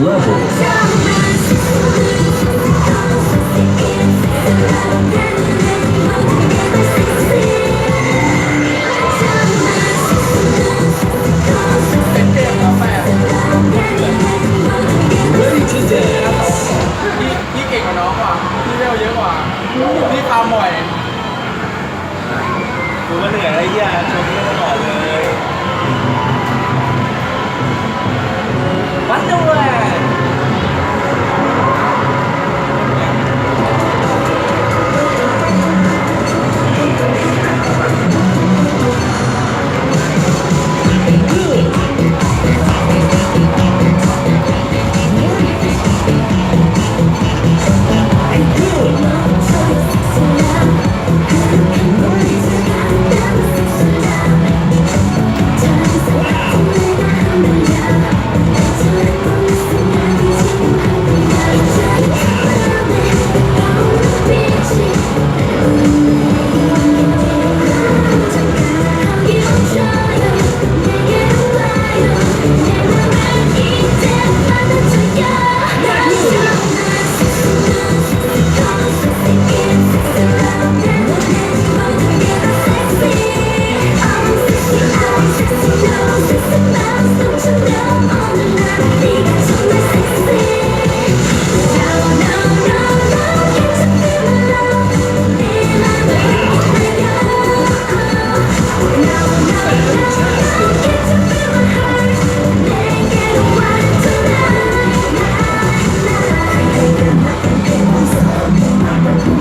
level. Ready to dance. พี่พี่เก่งกว่าน้องว่ะพี่เร็วเยอะกว่าพี่ฟามบ่อยกูก็เหนื่อยไอ้เหี้ยชม